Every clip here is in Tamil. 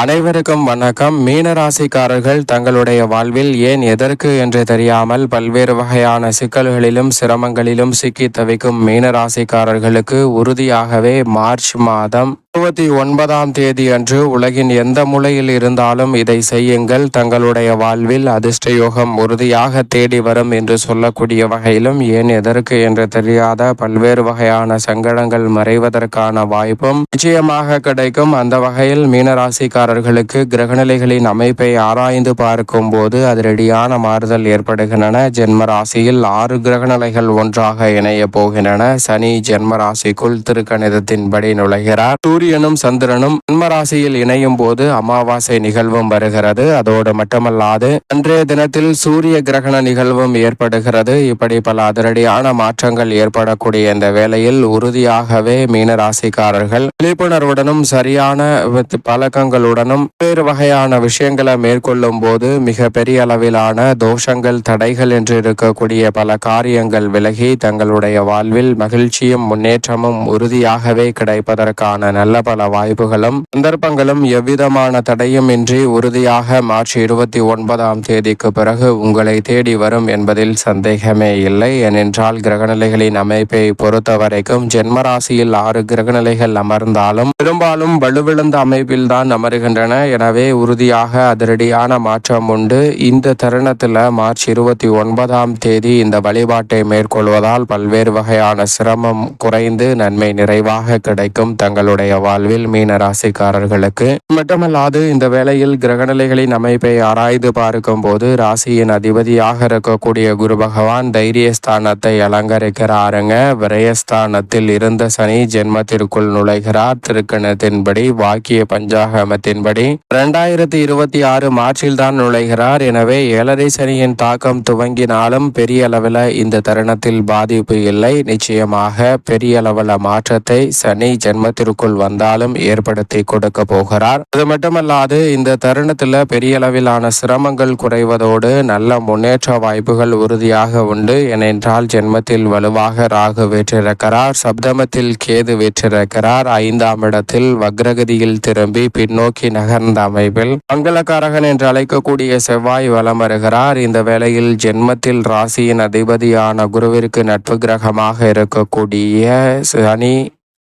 அனைவருக்கும் வணக்கம். மீனராசிக்காரர்கள் தங்களுடைய வாழ்வில் ஏன் எதற்கு என்று தெரியாமல் பல்வேறு வகையான சிக்கல்களிலும் சிரமங்களிலும் சிக்கி தவிக்கும் மீனராசிக்காரர்களுக்கு உறுதியாகவே மார்ச் மாதம் இருபத்தி ஒன்பதாம் தேதி அன்று உலகின் எந்த மூலையில் இருந்தாலும் இதை செய்யுங்கள். தங்களுடைய வாழ்வில் அதிர்ஷ்ட யோகம் உறுதியாக தேடி வரும் என்று சொல்லக்கூடிய வகையிலும் ஏன் எதற்கு என்று தெரியாத பல்வேறு வகையான சங்கடங்கள் மறைவதற்கான வாய்ப்பும் நிச்சயமாக கிடைக்கும். அந்த வகையில் மீனராசிக்காரர்களுக்கு கிரகநிலைகளின் அமைப்பை ஆராய்ந்து பார்க்கும் போது அதிரடியான மாறுதல் ஏற்படுகின்றன. ஜென்ம ராசியில் ஆறு கிரகநிலைகள் ஒன்றாக இணைய போகின்றன. சனி ஜென்ம ராசிக்குள் திருக்கணிதத்தின்படி நுழைகிறார். சூரியனும் சந்திரனும் ஜென்மராசியில் இணையும் போது அமாவாசை நிகழ்வும் வருகிறது. அதோடு மட்டுமல்லாது அன்றைய தினத்தில் சூரிய கிரகண நிகழ்வும் ஏற்படுகிறது. இப்படி பல அதிரடியான மாற்றங்கள் ஏற்படக்கூடிய இந்த வேளையில் உறுதியாகவே மீனராசிக்காரர்கள் விழிப்புணர்வுடனும் சரியான வித்- பழக்கங்களுடனும் வேறு வகையான விஷயங்களை மேற்கொள்ளும் போது மிக பெரிய அளவிலான தோஷங்கள் தடைகள் என்று இருக்கக்கூடிய பல காரியங்கள் விலகி தங்களுடைய வாழ்வில் மகிழ்ச்சியும் முன்னேற்றமும் உறுதியாகவே கிடைப்பதற்கான நல்ல பல வாய்ப்புகளும் சந்தர்ப்பங்களும் எவ்விதமான தடையும் இன்றி உறுதியாக மார்ச் இருபத்தி ஒன்பதாம் தேதிக்கு பிறகு உங்களை தேடி வரும் என்பதில் சந்தேகமே இல்லை. ஏனென்றால் கிரகநிலைகளின் அமைப்பை பொறுத்தவரைக்கும் ஜென்மராசியில் ஆறு கிரகநிலைகள் அமர்ந்தாலும் பெரும்பாலும் வலுவிழந்த அமைப்பில் தான் அமர்கின்றன. எனவே உறுதியாக அதிரடியான மாற்றம் உண்டு. இந்த தருணத்தில் மார்ச் இருபத்தி ஒன்பதாம் தேதி இந்த வழிபாட்டை மேற்கொள்வதால் பல்வேறு வகையான சிரமம் குறைந்து நன்மை நிறைவாக கிடைக்கும் தங்களுடைய வாழ்வில் மீன ராசிக்காரர்களுக்கு. மட்டுமல்லாது இந்த வேளையில் கிரகநிலைகளின் அமைப்பை ஆராய்ந்து பார்க்கும் போது ராசியின் அதிபதியாக இருக்கக்கூடிய குரு பகவான் தைரியஸ்தானத்தை அலங்கரிக்கிறாருங்க. விரயஸ்தானத்தில் இருந்த சனி ஜென்மத்திற்குள் நுழைகிறார். திருக்கணத்தின்படி வாக்கிய பஞ்சாகமத்தின்படி இரண்டாயிரத்தி இருபத்தி ஆறு மார்ச்சில் தான் நுழைகிறார். எனவே ஏழரை சனியின் தாக்கம் துவங்கினாலும் பெரிய அளவில் இந்த தருணத்தில் பாதிப்பு இல்லை. நிச்சயமாக பெரிய அளவில் மாற்றத்தை சனி ஜென்மத்திற்குள் வந்தாலும் ஏற்படுத்தி கொடுக்க போகிறார். அது மட்டுமல்லாது இந்த தருணத்தில் பெரிய அளவிலான சிரமங்கள் குறைவதோடு நல்ல முன்னேற்ற வாய்ப்புகள் உறுதியாக உண்டு. ஏனென்றால் ஜென்மத்தில் வலுவாக ராகு வெற்றிருக்கிறார் சப்தமத்தில் கேது வெற்றிருக்கிறார் ஐந்தாம் இடத்தில் வக்ரகதியில் திரும்பி பின்னோக்கி நகர்ந்த அமைப்பில் மங்களக்காரகன் என்று அழைக்கக்கூடிய செவ்வாய் வலம் வருகிறார். இந்த வேளையில் ஜென்மத்தில் ராசியின் அதிபதியான குருவிற்கு நட்பு கிரகமாக இருக்கக்கூடிய சனி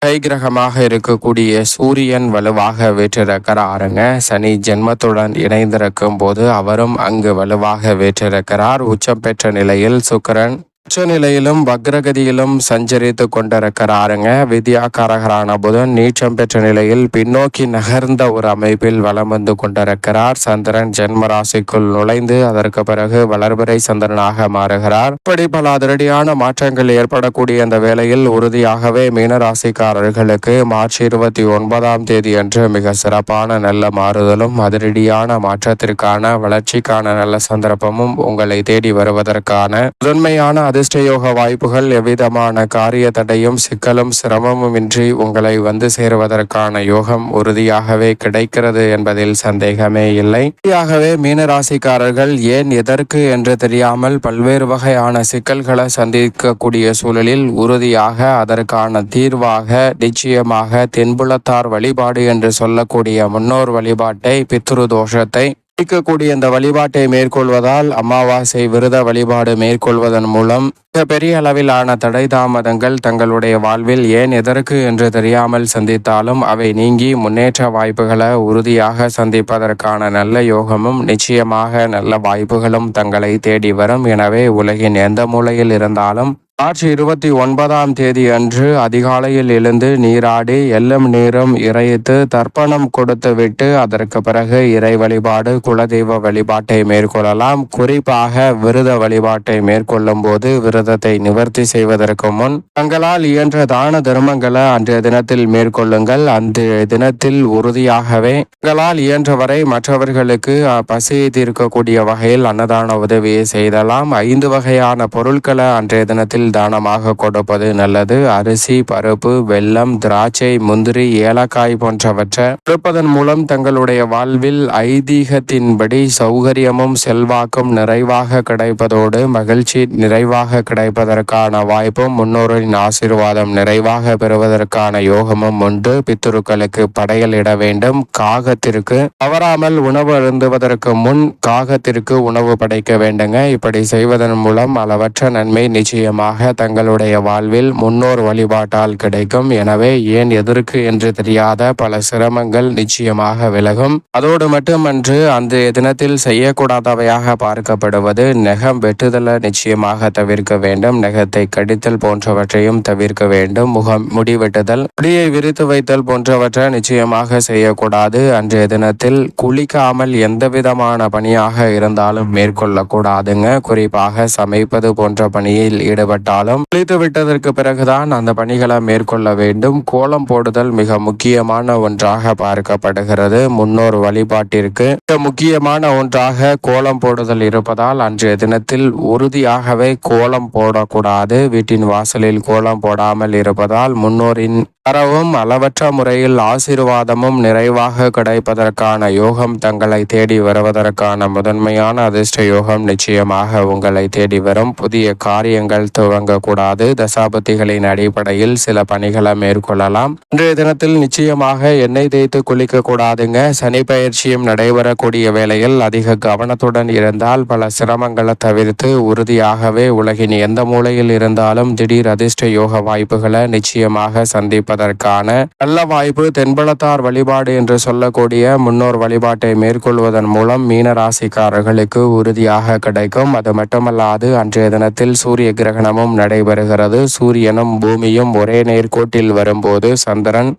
கை கிரகமாக இருக்கக்கூடிய சூரியன் வலுவாக வீற்றிருக்கிறாருங்க. சனி ஜென்மத்துடன் இணைந்திருக்கும் போது அவரும் அங்கு வலுவாக வீற்றிருக்கிறார். உச்சம் பெற்ற நிலையில் சுக்கரன் உச்ச நிலையிலும் வக்ரகதியிலும் சஞ்சரித்து கொண்டிருக்கிறாருங்க. வித்யாகாரகரான புதன் நீச்சம் பெற்ற நிலையில் பின்னோக்கி நகர்ந்த ஒரு அமைப்பில் வலம் வந்து கொண்டிருக்கிறார். சந்திரன் ஜென்ம ராசிக்குள் நுழைந்து அதற்கு பிறகு வளர்பிறை சந்திரனாக மாறுகிறார். இப்படி பல அதிரடியான மாற்றங்கள் ஏற்படக்கூடிய அந்த வேளையில் உறுதியாகவே மீனராசிக்காரர்களுக்கு மார்ச் இருபத்தி ஒன்பதாம் தேதி அன்று மிக சிறப்பான நல்ல மாறுதலும் அதிரடியான மாற்றத்திற்கான வளர்ச்சிக்கான நல்ல சந்தர்ப்பமும் உங்களை தேடி வருவதற்கான முதன்மையான அதிர்ஷ்டயோக வாய்ப்புகள் எவ்விதமான காரிய தடையும் சிக்கலும் சிரமமும் இன்றி உங்களை வந்து சேருவதற்கான யோகம் உறுதியாகவே கிடைக்கிறது என்பதில் சந்தேகமே இல்லை. உறுதியாகவே மீனராசிக்காரர்கள் ஏன் எதற்கு என்று தெரியாமல் பல்வேறு வகையான சிக்கல்களை சந்திக்கக்கூடிய சூழலில் உறுதியாக அதற்கான தீர்வாக நிச்சயமாக தென்புலத்தார் வழிபாடு என்று சொல்லக்கூடிய முன்னோர் வழிபாட்டை பித்ரு தோஷத்தை இருக்கக்கூடிய இந்த வழிபாட்டை மேற்கொள்வதால் அமாவாசை விரத வழிபாடு மேற்கொள்வதன் மூலம் மிக பெரிய அளவிலான தடை தாமதங்கள் தங்களுடைய வாழ்வில் ஏன் எதற்கு என்று தெரியாமல் சந்தித்தாலும் அவை நீங்கி முன்னேற்ற வாய்ப்புகளை உறுதியாக சந்திப்பதற்கான நல்ல யோகமும் நிச்சயமாக நல்ல வாய்ப்புகளும் தங்களை தேடி வரும். எனவே உலகின் எந்த மூலையில் இருந்தாலும் மார்ச் இருபத்தி ஒன்பதாம் தேதி அன்று அதிகாலையில் எழுந்து நீராடி எல்லும் நீரும் இறைத்து தர்ப்பணம் கொடுத்துவிட்டு அதற்கு பிறகு இறை வழிபாடு குலதெய்வ வழிபாட்டை மேற்கொள்ளலாம். குறிப்பாக விரத வழிபாட்டை மேற்கொள்ளும் போது விரதத்தை நிவர்த்தி செய்வதற்கு முன் தங்களால் இயன்ற தான தர்மங்களை அன்றைய தினத்தில் மேற்கொள்ளுங்கள். அந்த தினத்தில் உறுதியாகவே தங்களால் இயன்றவரை மற்றவர்களுக்கு பசியை தீர்க்கக்கூடிய வகையில் அன்னதான உதவியை செய்தலாம். ஐந்து வகையான பொருட்களை அன்றைய தினத்தில் தானமாக கொடுப்பது நல்லது. அரிசி பருப்பு வெல்லம் திராட்சை முந்திரி ஏலக்காய் போன்றவற்றை கொடுப்பதன் மூலம் தங்களுடைய வாழ்வில் ஐதீகத்தின்படி சௌகரியமும் செல்வாக்கும் நிறைவாக கிடைப்பதோடு மகிழ்ச்சி நிறைவாக கிடைப்பதற்கான வாய்ப்பும் முன்னோரின் ஆசீர்வாதம் நிறைவாக பெறுவதற்கான யோகமும் உண்டு. பித்துருக்களுக்கு படையலிட வேண்டும். காகத்திற்கு தவறாமல் உணவு அருந்துவதற்கு முன் காகத்திற்கு உணவு படைக்க வேண்டுங்க. இப்படி செய்வதன் மூலம் அளவற்ற நன்மை நிச்சயமாக தங்களுடைய வாழ்வில் முன்னோர் வழிபாட்டால் கிடைக்கும். எனவே ஏன் எதற்கு என்று தெரியாத பல சிரமங்கள் நிச்சயமாக விலகும். அதோடு மட்டுமன்று அந்த தினத்தில் செய்யக்கூடாதவையாக பார்க்கப்படுவது நெகம் வெட்டுதலை நிச்சயமாக தவிர்க்க வேண்டும். நெகத்தை கடித்தல் போன்றவற்றையும் தவிர்க்க வேண்டும். முகம் முடி வெட்டுதல் முடியை விரித்து வைத்தல் போன்றவற்றை நிச்சயமாக செய்யக்கூடாது. அன்றைய தினத்தில் குளிக்காமல் எந்த விதமான பணியாக இருந்தாலும் மேற்கொள்ளக்கூடாதுங்க. குறிப்பாக சமைப்பது போன்ற பணியில் ஈடுபட்டாலும் குளித்து விட்டதற்கு பிறகுதான் அந்த பணிகளை மேற்கொள்ள வேண்டும். கோலம் போடுதல் மிக முக்கியமான ஒன்றாக பார்க்கப்படுகிறது. முன்னோர் வழிபாட்டிற்கு மிக முக்கியமான ஒன்றாக கோலம் போடுதல் இருப்பதால் அன்றைய தினத்தில் உறுதியாகவே கோலம் போடக்கூடாது. வீட்டின் வாசலில் கோலம் போடாமல் இருப்பதால் முன்னோரின் தரவும் அளவற்ற முறையில் ஆசீர்வாதமும் நிறைவாக கிடைப்பதற்கான யோகம் தங்களை தேடி வருவதற்கான முதன்மையான அதிர்ஷ்ட யோகம் நிச்சயமாக உங்களை தேடி வரும். புதிய காரியங்கள் துவங்கக்கூடாது. தசாபதிகளின் அடிப்படையில் சில பணிகளை மேற்கொள்ளலாம். இன்றைய தினத்தில் நிச்சயமாக எண்ணெய் தேய்த்து குளிக்க கூடாதுங்க சனி பயிற்சியும் நடைபெறக்கூடிய வேளையில் அதிக கவனத்துடன் இருந்தால் பல சிரமங்களை தவிர்த்து உறுதியாகவே உலகின் எந்த மூலையில் இருந்தாலும் திடீர் அதிர்ஷ்ட யோக வாய்ப்புகளை நிச்சயமாக சந்திப்ப இருப்பதற்கான நல்ல வாய்ப்பு தென்பலத்தார் வழிபாடு என்று சொல்லக்கூடிய முன்னோர் வழிபாட்டை மேற்கொள்வதன் மூலம் மீன ராசிக்காரர்களுக்கு உறுதியாக கிடைக்கும். அது மட்டுமல்லாது அன்றைய தினத்தில் சூரிய கிரகணமும் நடைபெறுகிறது. சூரியனும் பூமியும் ஒரே நேர்கோட்டில் வரும்போது சந்திரன்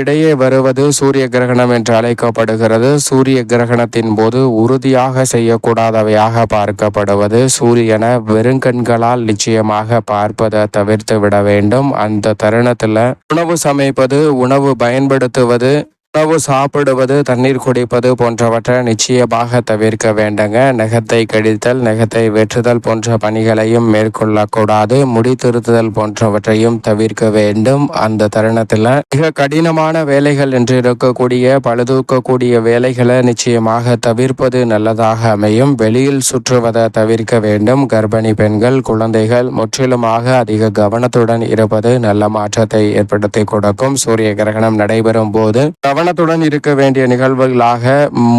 இடையே வருவது சூரிய கிரகணம் என்று அழைக்கப்படுகிறது. சூரிய கிரகணத்தின் போது உறுதியாக செய்யக்கூடாதவையாக பார்க்கப்படுவது. சூரியனை வெறுங்கண்களால் நிச்சயமாக பார்ப்பதை தவிர்த்து விட வேண்டும். அந்த தருணத்துல உணவு சமைப்பது உணவு பயன்படுத்துவது உணவு சாப்பிடுவது தண்ணீர் குடிப்பது போன்றவற்றை நிச்சயமாக தவிர்க்க வேண்டுங்க. நகத்தை கடித்தல் நகத்தை வெற்றுதல் போன்ற பணிகளையும் மேற்கொள்ளக்கூடாது. முடி திருத்துதல் போன்றவற்றையும் தவிர்க்க வேண்டும். அந்த தருணத்தில் மிக கடினமான வேலைகள் என்று இருக்கக்கூடிய பழுதூக்கக்கூடிய வேலைகளை நிச்சயமாக தவிர்ப்பது நல்லதாக அமையும். வெளியில் சுற்றுவதை தவிர்க்க வேண்டும். கர்ப்பிணி பெண்கள் குழந்தைகள் முற்றிலுமாக அதிக கவனத்துடன் இருப்பது நல்ல மாற்றத்தை ஏற்படுத்தி கொடுக்கும். சூரிய கிரகணம் நடைபெறும் போது கவன கவனத்துடன் இருக்க வேண்டிய நிகழ்வுகளாக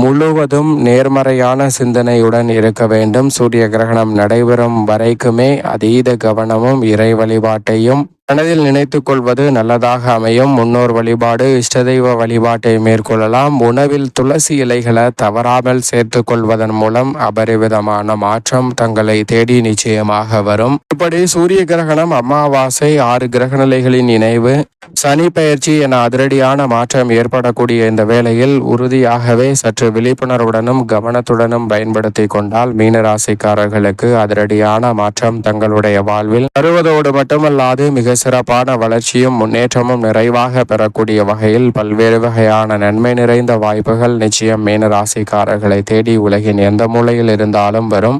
முழுவதும் நேர்மறையான சிந்தனையுடன் இருக்க வேண்டும். சூரிய கிரகணம் நடைபெறும் வரைக்குமே அதீத கவனமும் இறை வழிபாட்டையும் மனதில் நினைத்து கொள்வது நல்லதாக அமையும். முன்னோர் வழிபாடு இஷ்டதெய்வ வழிபாட்டை மேற்கொள்ளலாம். உணவில் துளசி இலைகளை தவறாமல் சேர்த்து கொள்வதன் மூலம் அபரிவிதமான மாற்றம் தங்களை தேடி நிச்சயமாக வரும். இப்படி சூரிய கிரகணம் அமாவாசை ஆறு கிரகநிலைகளின் இணைவு சனி பயிற்சி என அதிரடியான மாற்றம் ஏற்படக்கூடிய இந்த வேளையில் உறுதியாகவே சற்று விழிப்புணர்வுடனும் கவனத்துடனும் பயன்படுத்தி கொண்டால் மீனராசிக்காரர்களுக்கு அதிரடியான மாற்றம் தங்களுடைய வாழ்வில் வருவதோடு மட்டுமல்லாது மிக சிறப்பான வளர்ச்சியும் முன்னேற்றமும் நிறைவாக பெறக்கூடிய வகையில் பல்வேறு வகையான நன்மை நிறைந்த வாய்ப்புகள் நிச்சயம் மீனராசிக்காரர்களை தேடி உலகின் எந்த மூலையில் இருந்தாலும் வரும்.